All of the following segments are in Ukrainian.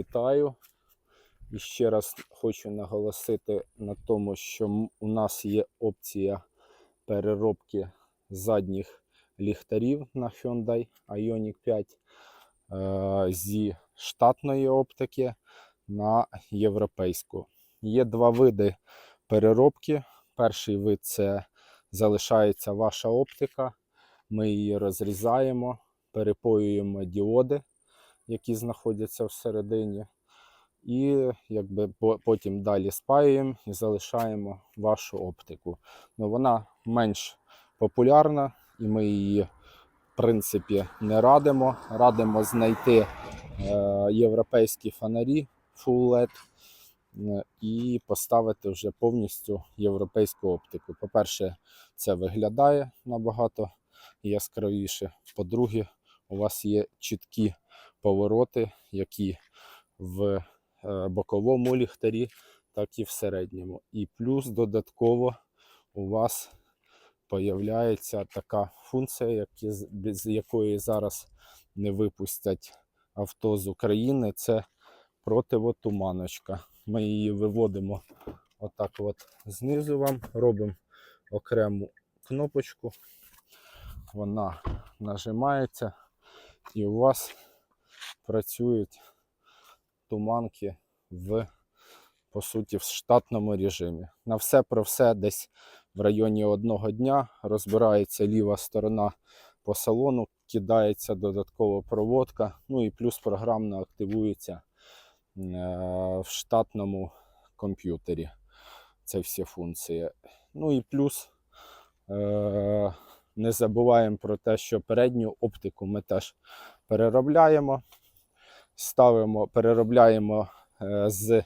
Вітаю. І ще раз хочу наголосити на тому, що у нас є опція переробки задніх ліхтарів на Hyundai Ioniq 5 е, зі штатної оптики на європейську. Є два види переробки. Перший вид це залишається ваша оптика. Ми її розрізаємо, перепоюємо діоди, які знаходяться всередині. І якби потім далі спаюємо і залишаємо вашу оптику. Ну, вона менш популярна, і ми її, в принципі, не радимо. Радимо знайти е, європейські фонарі Full LED е, і поставити вже повністю європейську оптику. По-перше, це виглядає набагато яскравіше. По-друге, у вас є чіткі повороти, які в е, боковому ліхтарі, так і в середньому. І плюс додатково у вас появляється така функція, з- якої зараз не випустять авто з України. Це противотуманочка. Ми її виводимо отак от знизу вам, робимо окрему кнопочку. Вона нажимається, і у вас працюють туманки в, по суті, в штатному режимі. На все про все десь в районі одного дня розбирається ліва сторона по салону, кидається додаткова проводка, ну і плюс програмно активується е, в штатному комп'ютері. Це всі функції. Ну і плюс е, не забуваємо про те, що передню оптику ми теж переробляємо ставимо, переробляємо е, з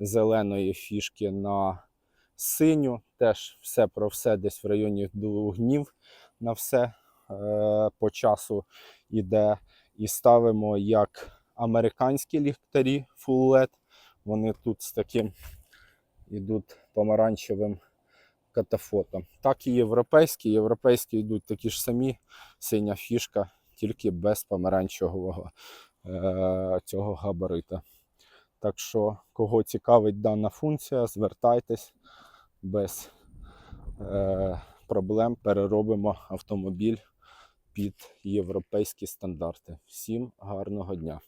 зеленої фішки на синю. Теж все про все десь в районі двох днів на все е, по часу іде. І ставимо як американські ліхтарі Full LED. Вони тут з таким ідуть помаранчевим катафотом. Так і європейські. Європейські йдуть такі ж самі, синя фішка, тільки без помаранчевого цього габарита. Так що, кого цікавить дана функція, звертайтесь без е, проблем. Переробимо автомобіль під європейські стандарти. Всім гарного дня!